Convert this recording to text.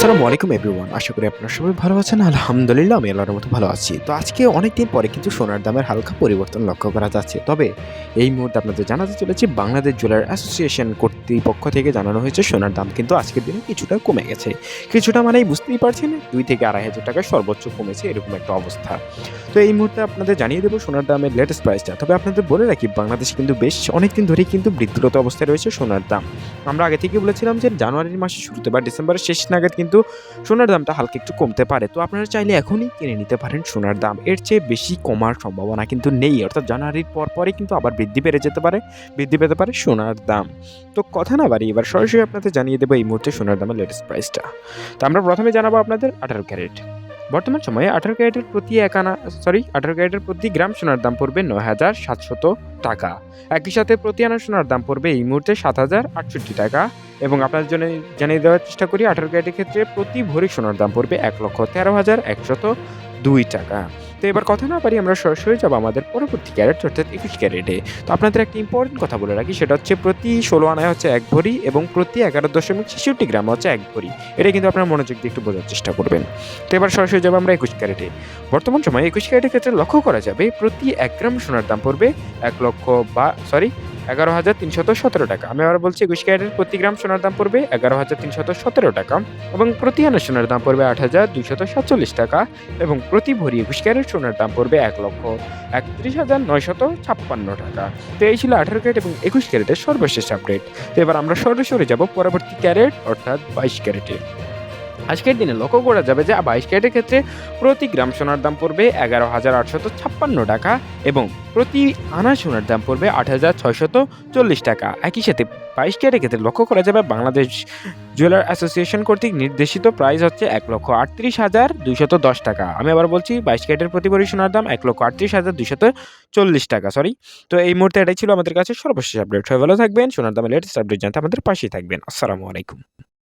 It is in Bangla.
আসসালামু আলাইকুম এভরিওয়ান আশা করি আপনারা সবাই ভালো আছেন। আলহামদুলিল্লাহ, আমি আল্লাহর মতো ভালো আছি। তো আজকে অনেক দিন পরে কিন্তু সোনার দামের হালকা পরিবর্তন লক্ষ্য করা যাচ্ছে। তবে এই মুহূর্তে আপনাদের জানাতে চলেছি, বাংলাদেশ জুয়েলার অ্যাসোসিয়েশন কর্তৃপক্ষ থেকে জানানো হয়েছে, সোনার দাম কিন্তু আজকের দিনে কিছুটা কমে গেছে। কিছুটা মানেই বুঝতেই পারছেন, দুই থেকে আড়াই হাজার টাকা সর্বোচ্চ কমেছে, এরকম একটা অবস্থা। তো এই মুহূর্তে আপনাদের জানিয়ে দেবো সোনার দামের লেটেস্ট প্রাইসটা তবে আপনাদের বলে রাখি, বাংলাদেশে কিন্তু বেশ অনেক দিন ধরেই কিন্তু বৃদ্ধিরত অবস্থায় রয়েছে সোনার দাম। আমরা আগে থেকে বলেছিলাম যে জানুয়ারির মাসের শুরুতে বা ডিসেম্বরের শেষ নাগাদ কিন্তু সোনার দামটা হালকা একটু কমতে পারে। তো আপনারা চাইলে এখনই কিনে নিতে পারেন সোনার দাম। এর চেয়ে বেশি কমার সম্ভাবনা কিন্তু নেই। অর্থাৎ জানুয়ারির পর পরে কিন্তু আবার বৃদ্ধি বেড়ে যেতে পারে, বৃদ্ধি পেতে পারে সোনার দাম। তো কথা না বাড়ি এবার সরাসরি আপনাদের জানিয়ে দেবো এই মুহূর্তে সোনার দামের লেটেস্ট প্রাইসটা তো আমরা প্রথমে জানাব আপনাদের আঠারো ক্যারেট। বর্তমান সময়ে আঠারো ক্যারেটের প্রতি এক আনা সরি আঠারো ক্যারেটের প্রতি গ্রাম সোনার দাম পড়বে নয় হাজার সাতশত টাকা। একই সাথে প্রতি আনা সোনার দাম পড়বে এই মুহূর্তে সাত হাজার আটষট্টি টাকা এবং আপনার জন্য জানিয়ে দেওয়ার চেষ্টা করি, আঠারো ক্যারেটের ক্ষেত্রে প্রতি ভরি সোনার দাম পড়বে এক লক্ষ তেরো হাজার একশত দুই টাকা। তো এবার কথা না পারি আমরা সরাসরি যাব আমাদের পরবর্তী ক্যারেট অর্থাৎ একুশ ক্যারেটে তো আপনাদের একটা ইম্পর্টেন্ট কথা বলে রাখি, সেটা হচ্ছে প্রতি ষোলো আনায় হচ্ছে এক ভরি এবং প্রতি এগারো দশমিক ছেষট্টি গ্রাম হচ্ছে এক ভরি। এটা কিন্তু আপনার মনোযোগ দিয়ে একটু বোঝার চেষ্টা করবেন। তো এবার সরাসরি যাব আমরা একুশ ক্যারেটে বর্তমান সময়ে একুশ ক্যারেটের ক্ষেত্রে লক্ষ্য করা যাবে, প্রতি এক গ্রাম সোনার দাম পড়বে এক লক্ষ বা সরি এগারো হাজার তিনশত সতেরো টাকা। আমি আবার বলছি, একুশ ক্যারেটের প্রতি গ্রাম সোনার দাম পড়বে এগারো হাজার তিনশত সতেরো টাকা এবং প্রতি আনা সোনার দাম পড়বে আট হাজার দুইশত সাতচল্লিশ টাকা এবং প্রতি ভরি একুশ ক্যারেট সোনার দাম পড়বে এক লক্ষ একত্রিশ হাজার নয়শত ছাপ্পান্ন টাকা। তো এই ছিল আঠারো ক্যারেট এবং একুশ ক্যারেটের সর্বশেষ আপডেট তো এবার আমরা সরাসরি যাব পরবর্তী ক্যারেট, অর্থাৎ বাইশ ক্যারেটে। আজকের দিনে লক্ষ্য করা যাবে যে বাইশ ক্যারেটের ক্ষেত্রে প্রতি গ্রাম সোনার দাম পড়বে এগারো হাজার আটশত ছাপ্পান্ন টাকা এবং প্রতি আনা সোনার দাম পড়বে আট হাজার ছয়শত চল্লিশ টাকা। একই সাথে বাইশ ক্যারেটের ক্ষেত্রে লক্ষ্য করা যাবে বাংলাদেশ জুয়েলার অ্যাসোসিয়েশন কর্তৃক নির্দেশিত প্রাইস হচ্ছে এক লক্ষ আটত্রিশ হাজার দুইশত দশ টাকা। আমি আবার বলছি বাইশ ক্যারেটের প্রতি ভরি সোনার দাম এক লক্ষ আটত্রিশ হাজার দুইশত চল্লিশ টাকা সরি তো এই মুহূর্তে এটাই ছিল আমাদের কাছে সর্বশেষ আপডেট। সবাই ভালো থাকবেন, সোনার দামের লেটেস্ট আপডেট জানতে আমাদের পাশেই থাকবেন। আসসালামু আলাইকুম।